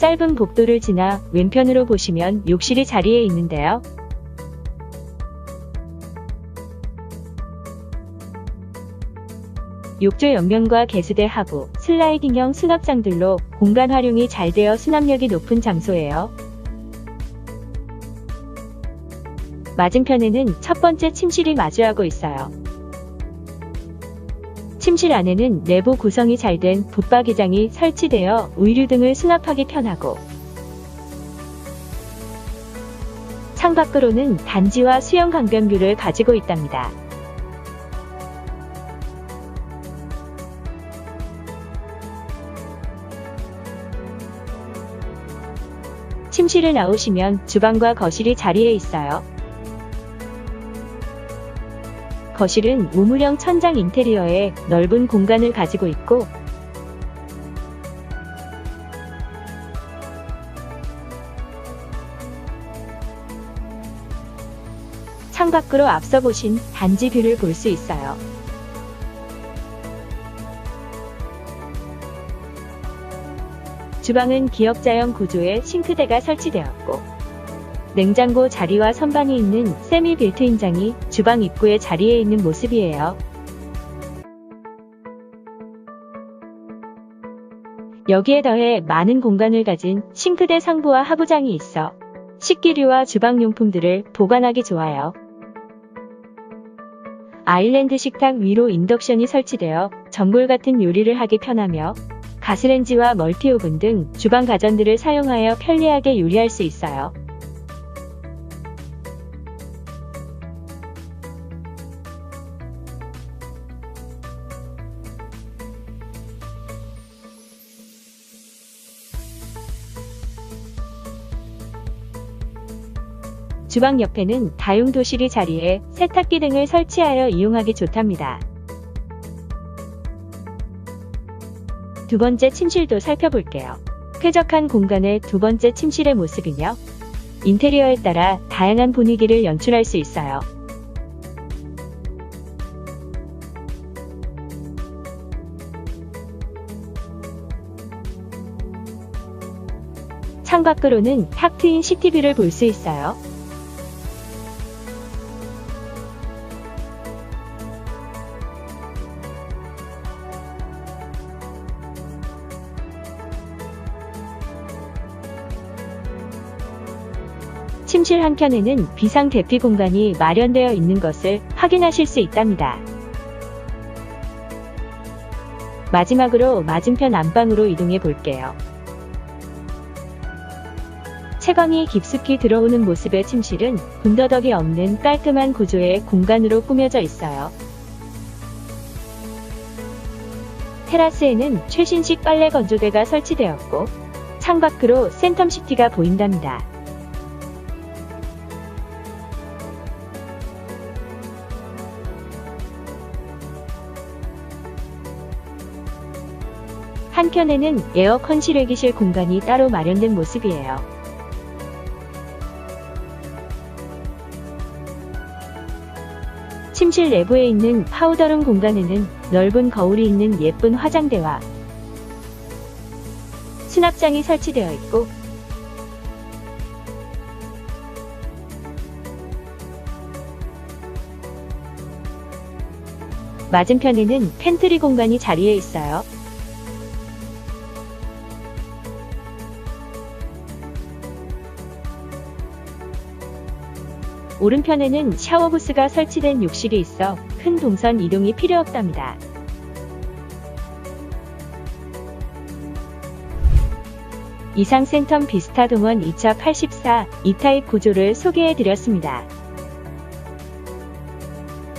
짧은 복도를 지나 왼편으로 보시면 욕실이 자리에 있는데요. 욕조 옆면과 개수대 하부, 슬라이딩형 수납장들로 공간 활용이 잘 되어 수납력이 높은 장소예요. 맞은편에는 첫 번째 침실이 마주하고 있어요. 침실 안에는 내부 구성이 잘 된 붙박이장이 설치되어 의류 등을 수납하기 편하고 창밖으로는 단지와 수영 강변뷰를 가지고 있답니다. 침실을 나오시면 주방과 거실이 자리에 있어요. 거실은 우물형 천장 인테리어에 넓은 공간을 가지고 있고 창밖으로 앞서 보신 단지 뷰를 볼 수 있어요. 주방은 기역자형 구조의 싱크대가 설치되었고 냉장고 자리와 선반이 있는 세미 빌트인 장이 주방 입구에 자리에 있는 모습이에요. 여기에 더해 많은 공간을 가진 싱크대 상부와 하부장이 있어 식기류와 주방용품들을 보관하기 좋아요. 아일랜드 식탁 위로 인덕션이 설치되어 전골 같은 요리를 하기 편하며 가스렌지와 멀티오븐 등 주방 가전들을 사용하여 편리하게 요리할 수 있어요. 주방 옆에는 다용도실이 자리에 세탁기 등을 설치하여 이용하기 좋답니다. 두 번째 침실도 살펴볼게요. 쾌적한 공간의 두 번째 침실의 모습은요. 인테리어에 따라 다양한 분위기를 연출할 수 있어요. 창밖으로는 탁 트인 시티뷰를 볼 수 있어요. 침실 한켠에는 비상 대피 공간이 마련되어 있는 것을 확인하실 수 있답니다. 마지막으로 맞은편 안방으로 이동해 볼게요. 채광이 깊숙이 들어오는 모습의 침실은 군더더기 없는 깔끔한 구조의 공간으로 꾸며져 있어요. 테라스에는 최신식 빨래 건조대가 설치되었고 창 밖으로 센텀시티가 보인답니다. 한켠에는 에어컨 실외기실 공간이 따로 마련된 모습이에요. 침실 내부에 있는 파우더룸 공간에는 넓은 거울이 있는 예쁜 화장대와 수납장이 설치되어 있고 맞은편에는 팬트리 공간이 자리해 있어요. 오른편에는 샤워부스가 설치된 욕실이 있어 큰 동선 이동이 필요 없답니다. 이상 센텀 비스타 동원 2차 84 E타입 구조를 소개해드렸습니다.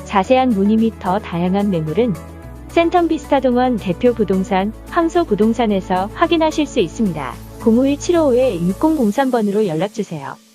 자세한 문의 및 더 다양한 매물은 센텀 비스타 동원 대표 부동산 황소 부동산에서 확인하실 수 있습니다. 051-755-6003번으로 연락주세요.